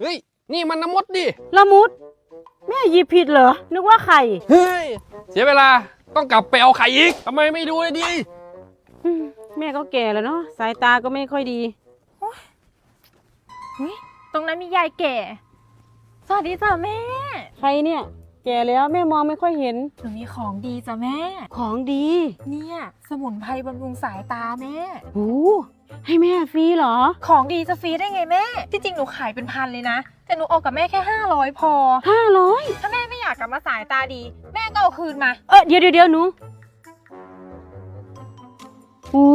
เฮ้ย นี่มันน้ำมดดิ ละมุด แม่หยิบผิดเหรอ นึกว่าไข่เฮ้ย เสียเวลา ต้องกลับไปเอาไข่อีก ทำไมไม่ดูเลยดิ อืมแม่ก็แก่แล้วเนาะสายตาก็ไม่ค่อยดี ตรงนั้นมียายแก่ สวัสดีจ้ะแม่ ใครเนี่ย แก่แล้วแม่มองไม่ค่อยเห็น หนูมีของดีจ้ะแม่ ของดีเนี่ยสมุนไพรบำรุงสายตาแม่ โอ้ให้แม่ฟรีเหรอ ของดีจะฟรีได้ไงแม่ ที่จริงหนูขายเป็นพันเลยนะ แต่หนูเอากับแม่แค่ 500 พอ ห้าร้อยถ้าแม่ไม่อยากกลับมาสายตาดี แม่ก็เอาคืนมา เออเดี๋ยวเดี๋ยวเดี๋ยวหนูโอ้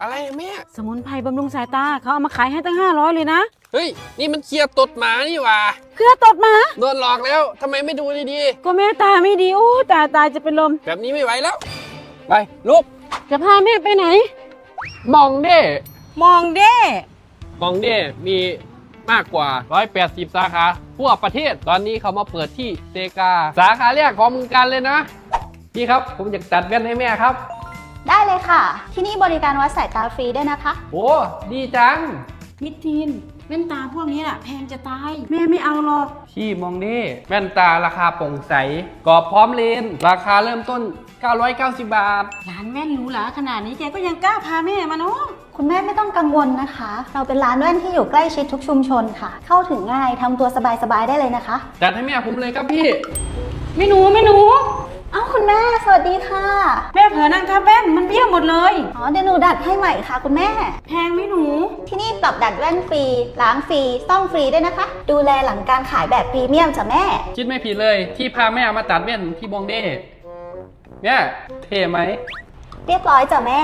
อะไรอะแม่ สมุนไพรบำรุงสายตาเขาเอามาขายให้ตั้งห้าร้อยเลยนะ เฮ้ย นี่มันเคลียร์ตดหมานี่หว่าเครือตดมา โดนหลอกแล้วทำไมไม่ดูดีก็แม่ตาไม่ดีโอ้ตาตาจะเป็นลม ๆแบบนี้ไม่ไหวแล้ว ไปลุกจะพาแม่ไปไหน มองเด้มองเด้มองเด้มีมากกว่า 180 สาขาทั่วประเทศตอนนี้เขามาเปิดที่เซกา สาขาแรกของเมืองการเลยนะพี่ครับผมอยากตัดแว่นให้แม่ครับได้เลยค่ะ ที่นี่บริการวัดสายตาฟรีด้วยนะคะ โอ้ดีจัง มิดทีนแว่นตาพวกนี้น่ะแพงจะตาย แม่ไม่เอาหรอกพี่มองดิแว่นตาราคาโปร่งใสกรอบพร้อมเลนส์ราคาเริ่มต้น 990 บาท ร้านแว่นหรูหราขนาดนี้แกก็ยังกล้าพาแม่มาเนาะคุณแม่ไม่ต้องกังวลนะคะ เราเป็นร้านแว่นที่อยู่ใกล้ชิดทุกชุมชนค่ะ เข้าถึงง่ายทำตัวสบายๆได้เลยนะคะ จัดให้แม่ผมเลยครับพี่ ไม่หนูไม่หนู เอ้าคุณแม่ สวัสดีค่ะ แม่เผลอนั่งทับแว่นมันเบี้ยวหมดเลย อ๋อเดี๋ยวหนูดัดให้ใหม่ค่ะคุณแม่ แพงไหมหนู ที่นี่ปรับดัดแว่นฟรี ล้างฟรี ซ่อมฟรีด้วยนะคะ ดูแลหลังการขายแบบพรีเมียมจ้ะแม่ คิดไม่ผิดเลยที่พาแม่มาตัดแว่นที่มองเด้เนี่ยเท่ไหม เรียบร้อยจ้ะแม่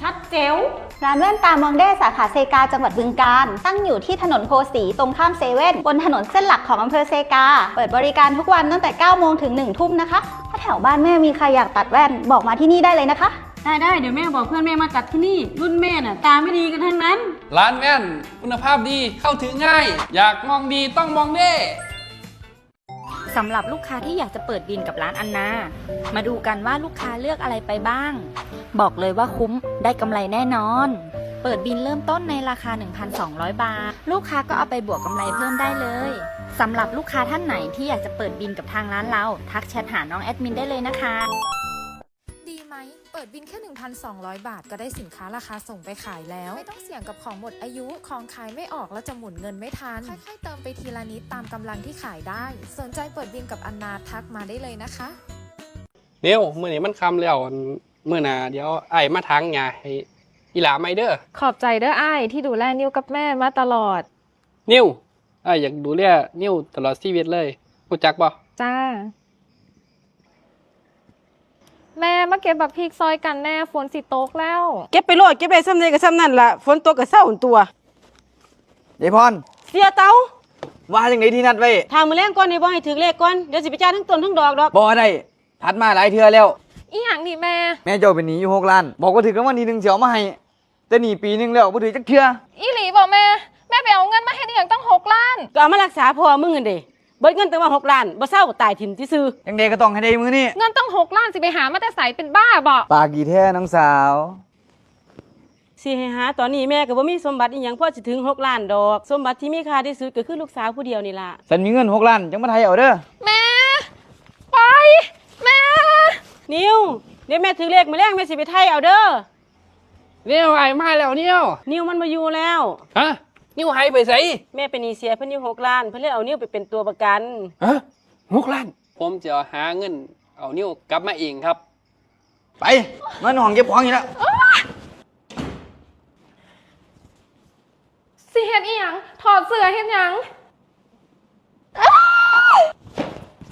ชัดเจ๋วร้านแว่นตามองเด้สาขาเซกาจังหวัดบึงกาฬตั้งอยู่ที่ถนนโพสีตรงข้ามเซเว่นบนถนนเส้นหลักของอำเภอเซกา เปิดบริการทุกวันตั้งแต่ 9 โมงถึง 1 ทุ่มนะคะ ถ้าแถวบ้านแม่มีใครอยากตัดแว่นบอกมาที่นี่ได้เลยนะคะ ได้ได้เดี๋ยวแม่บอกเพื่อนแม่มาตัดที่นี่ รุ่นแม่น่ะตาไม่ดีกันทั้งนั้น ร้านแว่นคุณภาพดีเข้าถึงง่าย อยากมองดีต้องมองเด้ สำหรับลูกค้าที่อยากจะเปิดบินกับร้านอันนา มาดูกันว่าลูกค้าเลือกอะไรไปบ้าง บอกเลยว่าคุ้มได้กำไรแน่นอน เปิดบินเริ่มต้นในราคา 1,200 บาท ลูกค้าก็เอาไปบวกกำไรเพิ่มได้เลยสำหรับลูกค้าท่านไหนที่อยากจะเปิดบินกับทางร้านเรา ทักแชทหาน้องแอดมินได้เลยนะคะ เปิดบินแค่ 1,200 บาท ก็ได้สินค้าราคาส่งไปขายแล้ว ไม่ต้องเสี่ยงกับของหมดอายุ ของขายไม่ออกแล้วจะหมุนเงินไม่ทัน ค่อยๆเติมไปทีละนิดตามกำลังที่ขายได้ สนใจเปิดบินกับอันนาทักมาได้เลยนะคะ เดี๋ยวมื่อนี้มันคำแล้วเมื่อหนาเดี๋ยวไอ้มาทางงาให้อีหลาไม่เด้อ ขอบใจเด้ออ้ายที่ดูแลนิ้วกับแม่มาตลอด นิ้วไอ้อยากดูแลนิ้วตลอดชีวิตเลยรู้จักบ่จ้า แม่มาเก็บบักพริกซอยกันแน่ฝนสิตกแล้ว เก็บไปโลดเก็บไปซ้ำเนกับซ้ำนั่นล่ะฝนตกกับเศร้าอุ่นตัวยายพรเสียเตาว่าจังไดที่นัดไว้ทางมือแรงก่อนในบ่ให้ถึงเลขก่อนเดี๋ยวสิไปจ่ายทั้งต้นทั้งดอกดอกบ่ได้ทัดมาหลายเทื่อแล้ว อีหยังนี่แม่ แม่เจ้าเป็นหนี้อยู่หกล้าน บอกว่าถือกันวันทีหนึ่งเสียวมาให้แต่หนีปีหนึงแล้วบ่ถือจักเทื่ออีหลีบอกแม่ แม่ไปเอาเงินมาให้อหย่างตั้งหกล้านก็เอามารักษาพ่อมึงกันเด้ เบิดเงินตั้งว่าหกล้านบ่เศร้าก็ตายถิ่มที่ซื้อยังไดก็ต้องให้ได้มือนี่เงินตั้งหกล้านสิไปหามาแต่ใสเป็นบ้าบอกปากกี่แท้น้องสาว สิให้หาตอนนี้แม่ก็บ่มีสมบัติอีหยังพอสิถึงหกล้านดอก สมบัติที่มีค่าที่สุดก็คือลูกสาวผู้เดียวนี่ล่ะฉันมีเงินหกล้านจังมาไทยเอาเด้อแม่ไปแม่นิวเดี๋ยวแม่ถึงเลขมาแรงแม่สิไปไทยเอาเด้อนิ้วไอ้มาแล้วนิ้วนิวมันมาอยู่แล้ว ฮะ นิ้วหายไปใส่แม่เป็นหนีเสียเพิ่นอยู่หกล้าน เพิ่นเลยเอานิวไปเป็นตัวประกัน ฮะหกล้าน ผมจะหาเงิน เอานิ้วกลับมาเองครับ ไปเงินห้องเก็บของอยู่แล้วสิเฮ็ดอีหยังถอดเสื้อเฮ็ดหยัง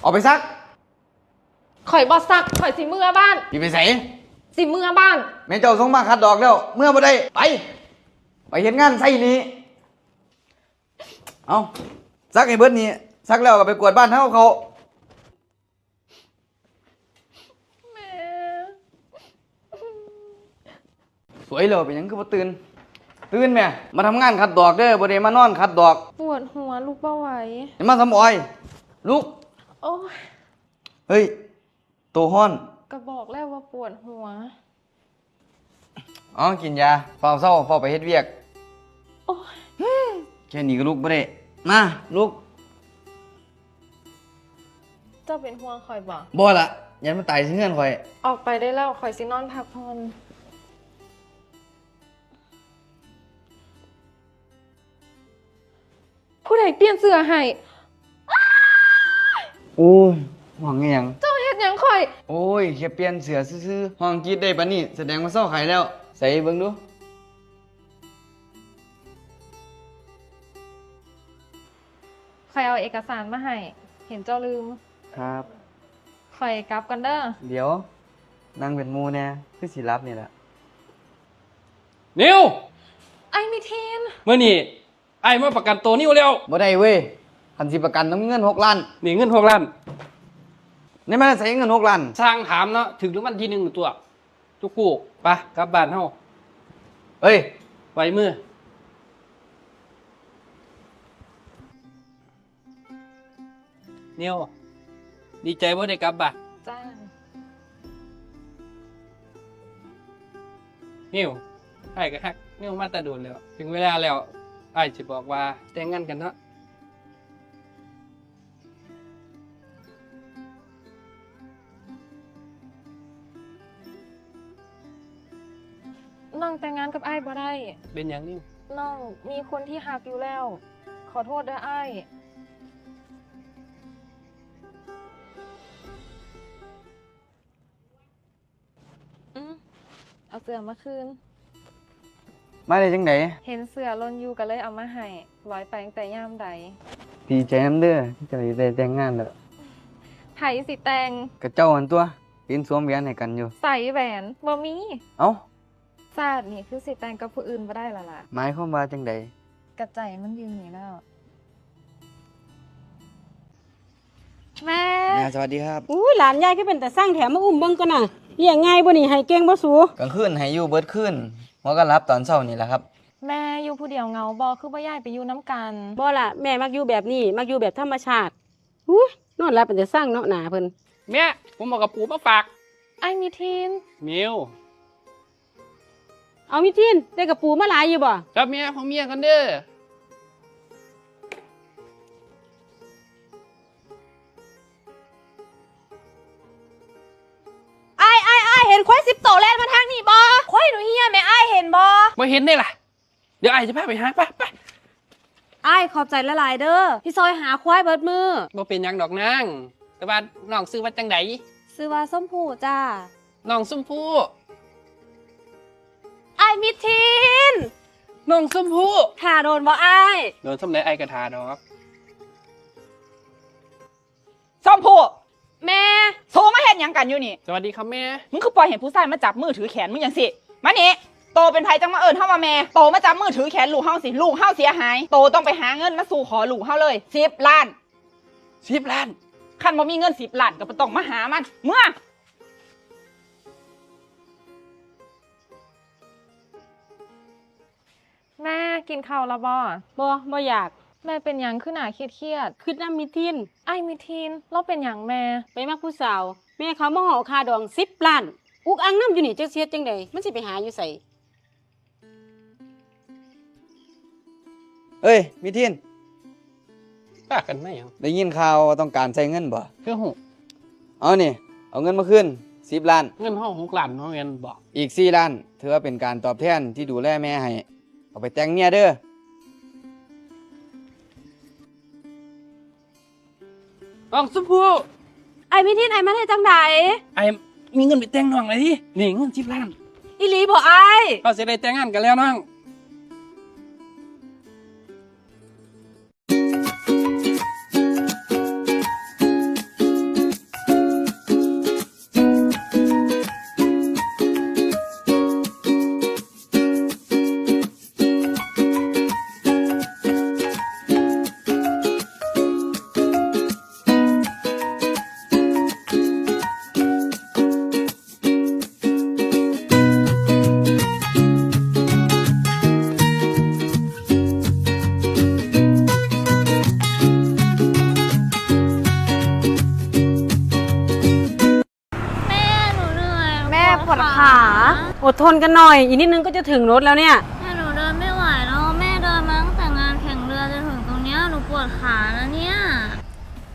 ออกไปซักข่อยบอสักข่อยสิเมื่อบ้านสิไปใส่สิเมื่อบ้าน แม่เจ้าส่งมาคัดดอกแล้ว เมื่อบ่ได้ไป ไปเฮ็ดงานใส่นี้ เอาซักให้เบิดนี่ซักแล้วก็ไปกวาดบ้านเฮาเขาแม่ สวยเลยเป็นหยังคือบ่ตื่น ตื่นแม่มาทำงานขัดดอกเด้อบ่ได้มานอนขัดดอกปวดหัวลูกเบาไหว อย่ามาสำออย ลุก โอ้ยเฮ้ย โตห้อน ก็บอกแล้วว่าปวดหัวอ๋อกินยาเฝ้าเศร้าเฝ้าไปเฮ็ดเวียก โอ้ย แค่นี้ก็ลุกบ่ได้มาลุกเจ้าเป็นห่วงคอยบอก บ่ละยันมันตายสิเงื่อนข่อย ออกไปได้แล้วคอยสินอนพักผ่อนผู้ใดเปลี่ยนเสื้อให้ โอ้ยห่วงไงยัง เจ้าเฮ็ดหยังคอย โอ้ยแค่เปลี่ยนเสือซื่อๆห้องกรีดได้ปะนี่แสดงว่าเศร้าไข่แล้ว ใส่เบิ่งดู คอยเอาเอกสารมาให้ เห็นเจ้าลืมครับ คอยกลับกันเด้อ เดี๋ยว นั่งเป็นหมูแน่คือสิรับนี่แหละ นิวไอ้มีเทนเมื่อนี่ไอ้มาประกันตัวนิวแล้วบ่ได้เว้ยคันสิประกันน้ำเงินหกล้านนี่เงินหกล้านนี่มันใส่เงินหกล้าน สร้างถามเนาะถึงหรือมันทีหนึ่งตัวทุกกูไปกลับบ้านเฮาเอ้ย ไว้มือ นิวดีใจว่าได้กลับบ้านจ้านิวไอ้ก็ฮักนิวมาแตะโดนแล้ว ถึงเวลาแล้วไอ้จะบอกว่าแต่งงานกันเนาะน้องแต่งงานกับไอ้ายบ่ได้ เป็นอย่างนิวน้องมีคนที่หักอยู่แล้ว ขอโทษเด้อไอ้ายอื เอาเสื้อมาคืน มาได้จังไดเห็นเสื้อลนอยู่ก็เลยเอามาให้ร้อยไปตั้งแต่ย่ามใดดีใจน้ำเด้อที่จะได้แต่งงานแล้วไผสิแตงกับเจ้าหันตัวยืนสวมแหวนให้กันอยู่ ใส่แหวนบ่มีเอ้าศาสตร์นี่คือสิแตงกับผู้อื่นบ่ได้ละล่ะหมายความว่าจังไดกระใจมันยืนนี่แล้ว แม่ แม่สวัสดีครับอุ้ยหลานยายก็เป็นแต่สร้างแถมมาอุ้มเบิ่งกันน่ะ เลี้ยงง่ายบ่นี่ให้เก่งบ่สูกลางคืนให้อยู่เบิดคืนหัวก็รับตอนเช้านี่แหละครับ แม่อยู่ผู้เดียวเหงาบ่คือบ่ย้ายไปอยู่น้ำกัน บ่ล่ะแม่มักอยู่แบบนี้ มักอยู่แบบธรรมชาติอุ้ยนอนหลับเป็นแต่สร้างเนาะหนาเพิ่นแม่ผมบอกกับปู่มาฝากไอ้มีทีนนิวเอามิทินได้กระปูมาหลายอยู่บ่กับเมียของเมียกันเด้อ ห็นควายสิบโตแลนมาทางนี่บอควายหนูเฮียแม่ไอ้เห็นบอมาเห็นได้ล่ะ เดี๋ยวไอ้จะพาไปหาไปไปไอ้ขอบใจละลายเด้อพี่ซอยหาควายเบิดมือบ่เป็นหยังดอกนางแต่ว่าน้องซื้อว่าจังไดซื้อว่าส้มผูจ้าน้องส้มผู้ไอ้มิทีนน้องส้มผู้ถ่าโดนบอไอ้โดนส้มไหนไอ้กระทาดอกส้มผู้ แม่โทรมาเห็นยังกันอยู่นี่สวัสดีครับแม่ มึงคือปล่อยเห็นผู้ชายมาจับมือถือแขนมึงอย่างสิมานี่โตเป็นไผจังมาเอิญเฮามาแม่โตมาจับมือถือแขนลูกเฮาสิลูกเฮาเสียหายโตต้องไปหาเงินมาสู่ขอลูกเฮาเลยสิบล้านสิบล้านคันบ่มีเงินสิบล้านก็บ่ต้องมาหามันเมื่อแม่กินข้าวแล้วบ่บ่บ่อยาก แม่เป็นหยังขึ้นหนาเครียดคิดนำมิทินๆไอ้มีทีนเราเป็นหยังแม่ ไปมักผู้สาว แม่เขามาห่อคาดอง10ล้าน อุกอังน้ำอยู่นี่จักเสียจังไดมันสิไปหาอยู่ไสเอ้ย มิทินป้ากันไหมยังได้ยินข่าวว่าต้องการใช้เงินบ่คือหูเอานี่ เอาเงินมาขึ้นสิบล้าน เงินห้องหกล้านน้องเงินบอกอีกสี่ล้าน ถือว่าเป็นการตอบแทนที่ดูแลแม่ให้ เอาไปแต่งเมียเด้อ น้องส้มผู้ไอ้มิทีนไอ้มาได้จังไดไอ้มีเงินไปแต่งน้องเลยที่นี่เงินสิบล้านอีหลีบ่ไอ้เราจะได้แต่งงานกันแล้วน้อง ทนกันหน่อย อีกนิดนึงก็จะถึงรถแล้วเนี่ย แม่หนูเดินไม่ไหวแล้วแม่เดินมาตั้งแต่งานแข่งเรือปวดขาแล้วเนี่ย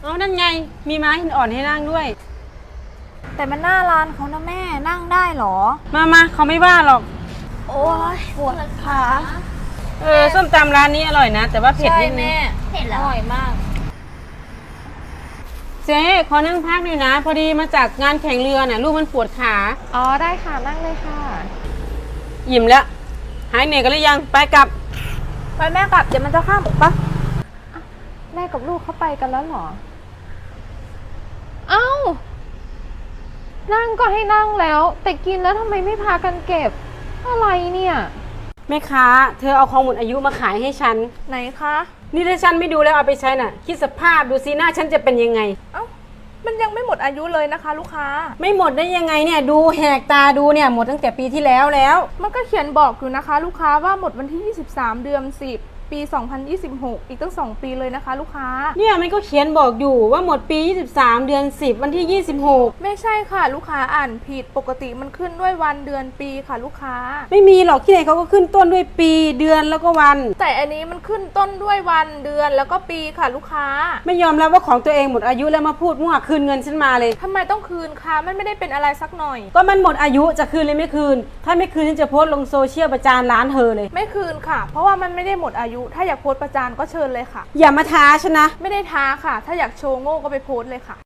เอานั่นไง มีม้าหินอ่อนให้นั่งด้วย แต่มันหน้าร้านเขานะแม่นั่งได้เหรอ มามาเขาไม่ว่าหรอก โอ้ยปวดขา เออ ส้มตำร้านนี้อร่อยนะ แต่ว่าเผ็ดใช่นิดนึงแม่เผ็ดอร่อยมาก เจ๊ขอนั่งพักหน่อยนะ พอดีมาจากงานแข่งเรือน่ะลูกมันปวดขา อ๋อได้ค่ะนั่งเลยค่ะอิ่มแล้ว หายเหนื่อยกันหรือยัง ไปกลับ ไปแม่กลับเดี๋ยวมันจะข้ามปะแม่กับลูกเข้าไปกันแล้วเหรอ เอ้า นั่งก็ให้นั่งแล้ว แต่กินแล้วทำไมไม่พากันเก็บ อะไรเนี่ย แม่ค้า เธอเอาของหมดอายุมาขายให้ฉัน ไหนคะ นี่ถ้าฉันไม่ดูแล้วเอาไปใช้น่ะ คิดสภาพดูสิหน้าฉันจะเป็นยังไง เอ้า มันยังไม่หมดอายุเลยนะคะ ลูกค้า ไม่หมดได้ยังไงเนี่ย ดูแหกตาดูเนี่ยหมดตั้งแต่ปีที่แล้วแล้ว มันก็เขียนบอกอยู่นะคะ ลูกค้าว่าหมดวันที่ 23 เดือน10 ปี 2026 อีกตั้ง 2 ปีเลยนะคะ ลูกค้า เนี่ยมันก็เขียนบอกอยู่ว่าหมดปี 23 เดือน 10 วันที่ 26 ไม่ใช่ค่ะ ลูกค้าอ่านผิดปกติมันขึ้นด้วยวันเดือนปีค่ะลูกค้า ไม่มีหรอกที่ไหนเขาก็ขึ้นต้นด้วยปีเดือนแล้วก็วัน แต่อันนี้มันขึ้นต้นด้วยวันเดือนแล้วก็ปีค่ะลูกค้า ไม่ยอมรับว่าของตัวเองหมดอายุแล้วมาพูดมั่วคืนเงินฉันมาเลยทำไมต้องคืนคะมันไม่ได้เป็นอะไรสักหน่อย ก็มันหมดอายุจะคืนเลยไม่คืน ถ้าไม่คืนฉันจะโพสต์ลงโซเชียลประจานร้านเธอเลย ไม่คืนค่ะ เพราะว่ามันไม่ได้หมดอายุถ้าอยากโพสต์ประจานก็เชิญเลยค่ะ อย่ามาท้าฉันนะ ไม่ได้ท้าค่ะ ถ้าอยากโชว์โง่ก็ไปโพสต์เลยค่ะ